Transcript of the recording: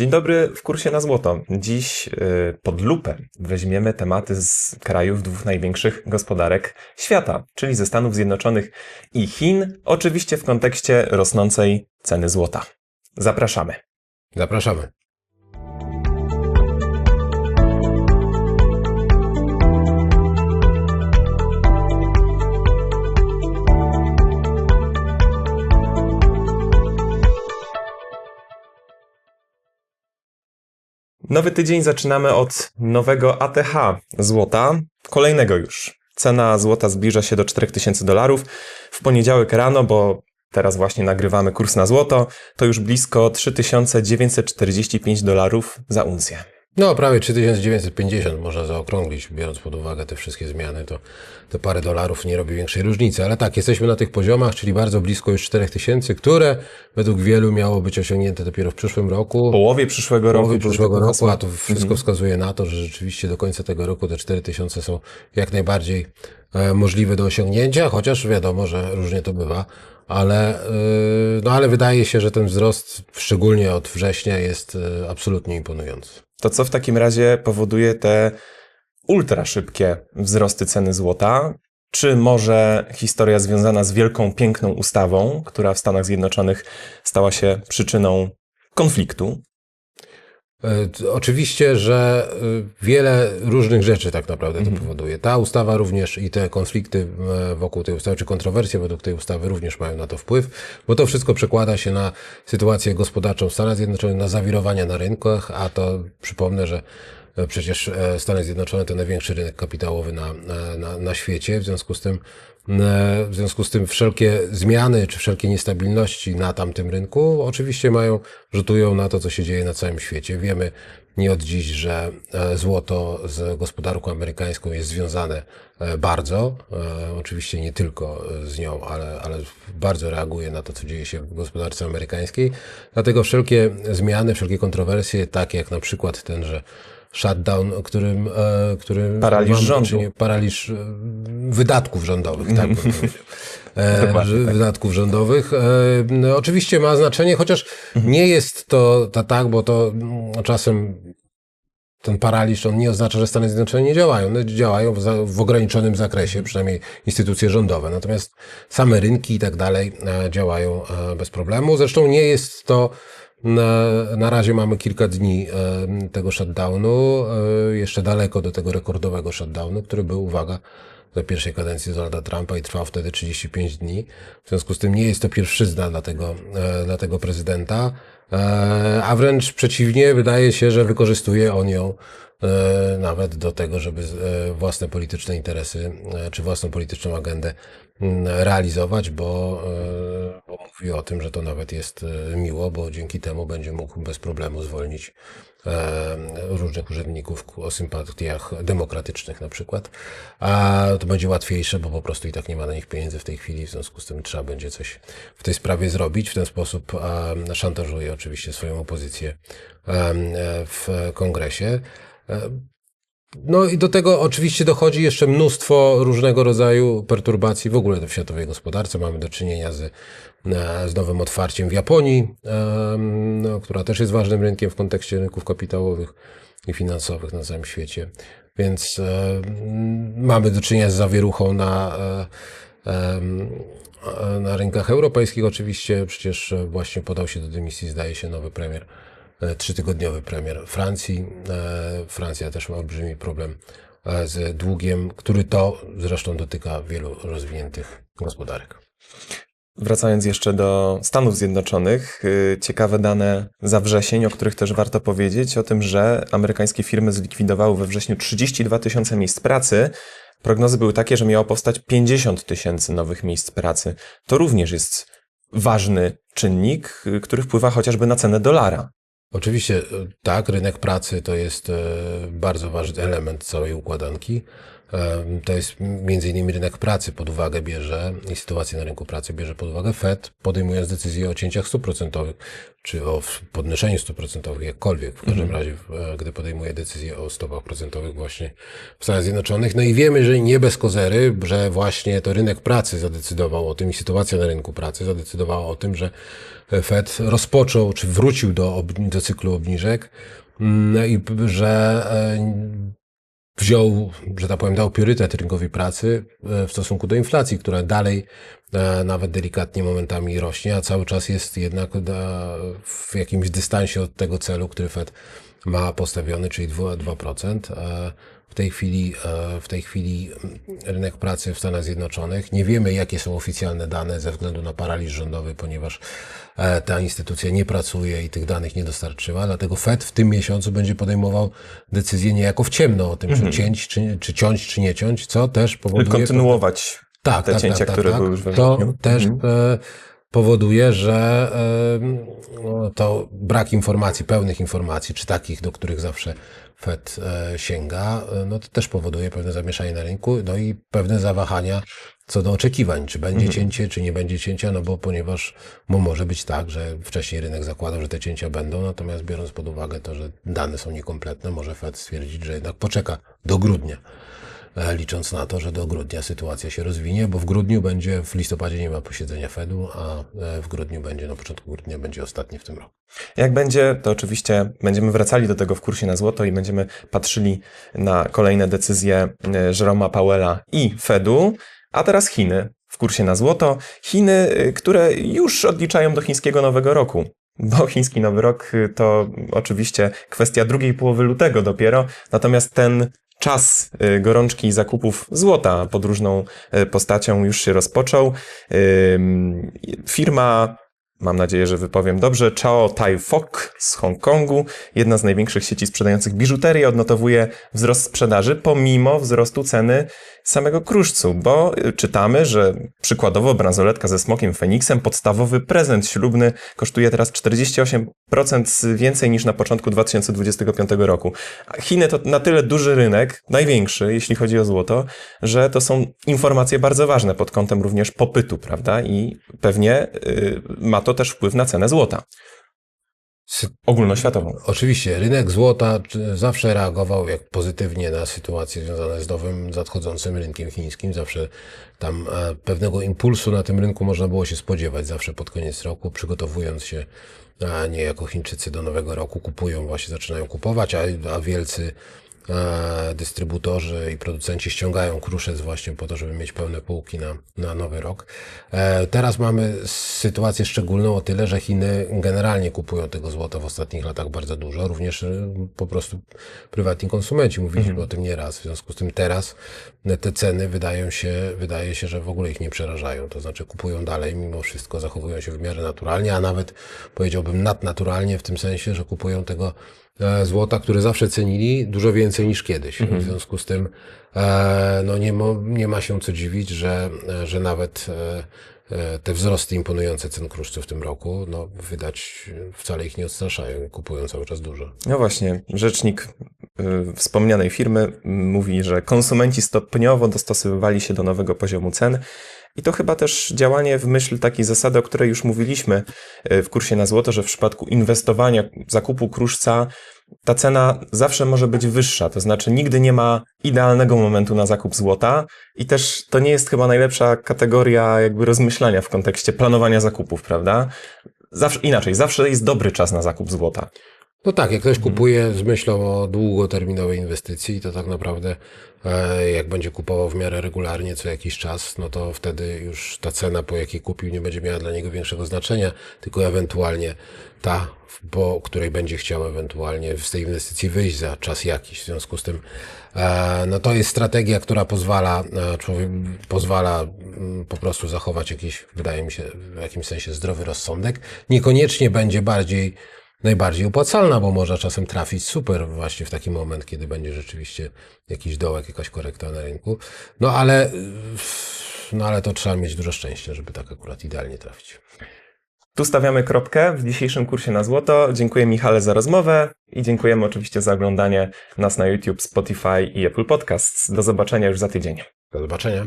Dzień dobry w kursie na złoto. Dziś y, pod lupę weźmiemy tematy z krajów dwóch największych gospodarek świata, czyli ze Stanów Zjednoczonych i Chin, oczywiście w kontekście rosnącej ceny złota. Zapraszamy. Zapraszamy. Nowy tydzień zaczynamy od nowego ATH złota, kolejnego już. Cena złota zbliża się do 4000 dolarów. W poniedziałek rano, bo teraz właśnie nagrywamy kurs na złoto, to już blisko 3945 dolarów za uncję. No, prawie 3950 można zaokrąglić, biorąc pod uwagę te wszystkie zmiany, to, to parę dolarów nie robi większej różnicy. Ale tak, jesteśmy na tych poziomach, czyli bardzo blisko już 4000, które według wielu miało być osiągnięte dopiero w przyszłym roku. W połowie przyszłego roku. połowie przyszłego roku, a to wszystko wskazuje na to, że rzeczywiście do końca tego roku te 4000 są jak najbardziej e, możliwe do osiągnięcia, chociaż wiadomo, że różnie to bywa, ale, e, no, ale wydaje się, że ten wzrost, szczególnie od września, jest e, absolutnie imponujący. To co w takim razie powoduje te ultra szybkie wzrosty ceny złota? Czy może historia związana z wielką, piękną ustawą, która w Stanach Zjednoczonych stała się przyczyną konfliktu? E, Oczywiście, że e, wiele różnych rzeczy tak naprawdę to powoduje. Ta ustawa również i te konflikty e, wokół tej ustawy, czy kontrowersje według tej ustawy również mają na to wpływ, bo to wszystko przekłada się na sytuację gospodarczą w Stanach Zjednoczonych, na zawirowania na rynkach, a to przypomnę, że przecież e, Stany Zjednoczone to największy rynek kapitałowy na, na, na, świecie, w związku z tym e, w związku z tym wszelkie zmiany czy wszelkie niestabilności na tamtym rynku oczywiście mają, rzutują na to, co się dzieje na całym świecie. Wiemy nie od dziś, że e, złoto z gospodarką amerykańską jest związane e, bardzo. E, Oczywiście nie tylko z nią, ale, ale bardzo reaguje na to, co dzieje się w gospodarce amerykańskiej. Dlatego wszelkie zmiany, wszelkie kontrowersje, takie jak na przykład ten, że shutdown, o którym, e, którym Paraliż mamy rządu. paraliż e, wydatków rządowych, tak bym powiedział. E, Dokładnie, tak. Wydatków rządowych. E, no, oczywiście ma znaczenie, chociaż Mhm. nie jest to ta, tak, bo to mm, czasem ten paraliż on nie oznacza, że Stany Zjednoczone nie działają. One działają w, za, w ograniczonym zakresie, przynajmniej instytucje rządowe. Natomiast same rynki i tak dalej e, działają bez problemu. Zresztą nie jest to na, na razie mamy kilka dni e, tego shutdownu, e, jeszcze daleko do tego rekordowego shutdownu, który był, uwaga, za pierwszej kadencji Donalda Trumpa i trwał wtedy 35 dni. W związku z tym nie jest to pierwszyzna dla tego, e, dla tego prezydenta, e, a wręcz przeciwnie, wydaje się, że wykorzystuje on ją nawet do tego, żeby e, własne polityczne interesy e, czy własną polityczną agendę realizować, bo, e, bo mówi o tym, że to nawet jest e, miło, bo dzięki temu będzie mógł bez problemu zwolnić e, różnych urzędników o sympatiach demokratycznych na przykład. A to będzie łatwiejsze, bo po prostu i tak nie ma na nich pieniędzy w tej chwili, w związku z tym trzeba będzie coś w tej sprawie zrobić. W ten sposób e, szantażuje oczywiście swoją opozycję e, e, w kongresie. E, no i do tego oczywiście dochodzi jeszcze mnóstwo różnego rodzaju perturbacji w ogóle w światowej gospodarce. Mamy do czynienia z, e, z nowym otwarciem w Japonii, em, no, która też jest ważnym rynkiem w kontekście rynków kapitałowych i finansowych na całym świecie. Więc e, mamy do czynienia z zawieruchą na, e, e, na rynkach europejskich. Oczywiście przecież e, właśnie podał się do dymisji, zdaje się, nowy premier e, trzytygodniowy premier Francji. E, Francja też ma olbrzymi problem e, z długiem, który to zresztą dotyka wielu rozwiniętych gospodarek. Wracając jeszcze do Stanów Zjednoczonych, y, ciekawe dane za wrzesień, o których też warto powiedzieć, o tym, że amerykańskie firmy zlikwidowały we wrześniu 32 tysiące miejsc pracy. Prognozy były takie, że miało powstać 50 tysięcy nowych miejsc pracy. To również jest ważny czynnik, y, który wpływa chociażby na cenę dolara. Oczywiście e, tak, rynek pracy to jest e, bardzo ważny element całej układanki. To jest między innymi rynek pracy pod uwagę bierze i sytuację na rynku pracy bierze pod uwagę Fed, podejmując decyzję o cięciach stóp procentowych, czy o podnoszeniu stóp procentowych, jakkolwiek. W każdym razie, e, gdy podejmuje decyzję o stopach procentowych właśnie w Stanach Zjednoczonych. No i wiemy, że nie bez kozery, że właśnie to rynek pracy zadecydował o tym i sytuacja na rynku pracy zadecydowała o tym, że Fed rozpoczął, czy wrócił do, obni- do cyklu obniżek mm, i p- że e, wziął, że tak powiem, dał priorytet rynkowi pracy e, w stosunku do inflacji, która dalej e, nawet delikatnie momentami rośnie, a cały czas jest jednak da- w jakimś dystansie od tego celu, który Fed ma postawiony, czyli 2%. 2%. E, W tej chwili, e, w tej chwili mm, rynek pracy w Stanach Zjednoczonych, nie wiemy jakie są oficjalne dane ze względu na paraliż rządowy, ponieważ e, ta instytucja nie pracuje i tych danych nie dostarczyła, dlatego Fed w tym miesiącu będzie podejmował decyzję niejako w ciemno o tym, czy cięć, czy, czy ciąć, czy nie ciąć, co też powoduje... Kontynuować Tak, te tak, cięcia, tak, tak, które tak. były już we To też Mhm. Powoduje, że no, to brak informacji, pełnych informacji, czy takich, do których zawsze Fed e, sięga, e, no to też powoduje pewne zamieszanie na rynku, no i pewne zawahania co do oczekiwań, czy będzie Mhm. cięcie, czy nie będzie cięcia, no bo ponieważ mo- może być tak, że wcześniej rynek zakładał, że te cięcia będą, natomiast biorąc pod uwagę to, że dane są niekompletne, może Fed stwierdzić, że jednak poczeka do grudnia licząc na to, że do grudnia sytuacja się rozwinie, bo w grudniu będzie, w listopadzie nie ma posiedzenia Fedu, a e, w grudniu będzie, na początku grudnia będzie ostatnie w tym roku. Jak będzie, to oczywiście będziemy wracali do tego w kursie na złoto i będziemy patrzyli na kolejne decyzje e, Jeroma Powella i Fedu. A teraz Chiny w kursie na złoto. Chiny, e, które już odliczają do chińskiego nowego roku. Bo chiński nowy rok e, to oczywiście kwestia drugiej połowy lutego dopiero, natomiast ten czas e, gorączki zakupów złota pod różną e, postacią już się rozpoczął. Firma Mam nadzieję, że wypowiem dobrze. Chao Tai Fok z Hongkongu, jedna z największych sieci sprzedających biżuterię, odnotowuje wzrost sprzedaży pomimo wzrostu ceny samego kruszcu, bo y, czytamy, że przykładowo bransoletka ze smokiem Feniksem, podstawowy prezent ślubny, kosztuje teraz 48% więcej niż na początku 2025 roku. A Chiny to na tyle duży rynek, największy, jeśli chodzi o złoto, że to są informacje bardzo ważne pod kątem również popytu, prawda? I pewnie y, ma to też wpływ na cenę złota. Ogólnoświatową. Oczywiście, rynek złota zawsze reagował jak pozytywnie na sytuacje związane z nowym, nadchodzącym rynkiem chińskim. Zawsze tam e, pewnego impulsu na tym rynku można było się spodziewać, zawsze pod koniec roku, przygotowując się, a niejako Chińczycy do nowego roku kupują, właśnie zaczynają kupować, a, a wielcy dystrybutorzy i producenci ściągają kruszec właśnie po to, żeby mieć pełne półki na, na nowy rok. E, teraz mamy sytuację szczególną o tyle, że Chiny generalnie kupują tego złota w ostatnich latach bardzo dużo, również e, po prostu prywatni konsumenci, mówiliśmy o tym nieraz, w związku z tym teraz e, te ceny wydają się, wydaje się, że w ogóle ich nie przerażają, to znaczy kupują dalej, mimo wszystko zachowują się w miarę naturalnie, a nawet powiedziałbym nadnaturalnie w tym sensie, że kupują tego e, złota, które zawsze cenili dużo więcej niż kiedyś. W związku z tym no nie, mo, nie ma się co dziwić, że, e, że nawet e, e, te wzrosty imponujące cen kruszcu w tym roku, no widać wcale ich nie odstraszają, kupują cały czas dużo. No właśnie, rzecznik y, wspomnianej firmy mówi, że konsumenci stopniowo dostosowywali się do nowego poziomu cen. I to chyba też działanie w myśl takiej zasady, o której już mówiliśmy y, w kursie na złoto, że w przypadku inwestowania, zakupu kruszca, ta cena zawsze może być wyższa. To znaczy, nigdy nie ma idealnego momentu na zakup złota i też to nie jest chyba najlepsza kategoria jakby rozmyślania w kontekście planowania zakupów, prawda? Zawsze, inaczej, zawsze jest dobry czas na zakup złota. No tak, jak ktoś kupuje z myślą o długoterminowej inwestycji, to tak naprawdę e, jak będzie kupował w miarę regularnie co jakiś czas, no to wtedy już ta cena, po jakiej kupił, nie będzie miała dla niego większego znaczenia, tylko ewentualnie ta, po której będzie chciał ewentualnie z tej inwestycji wyjść za czas jakiś. W związku z tym, e, no to jest strategia, która pozwala, e, człowiek, pozwala mm, po prostu zachować jakiś, wydaje mi się, w jakimś sensie zdrowy rozsądek. Niekoniecznie będzie bardziej najbardziej opłacalna, bo może czasem trafić super właśnie w taki moment, kiedy będzie rzeczywiście jakiś dołek, jakaś korekta na rynku. No ale, no ale to trzeba mieć dużo szczęścia, żeby tak akurat idealnie trafić. Tu stawiamy kropkę w dzisiejszym kursie na złoto. Dziękuję Michale za rozmowę i dziękujemy oczywiście za oglądanie nas na YouTube, Spotify i Apple Podcasts. Do zobaczenia już za tydzień. Do zobaczenia.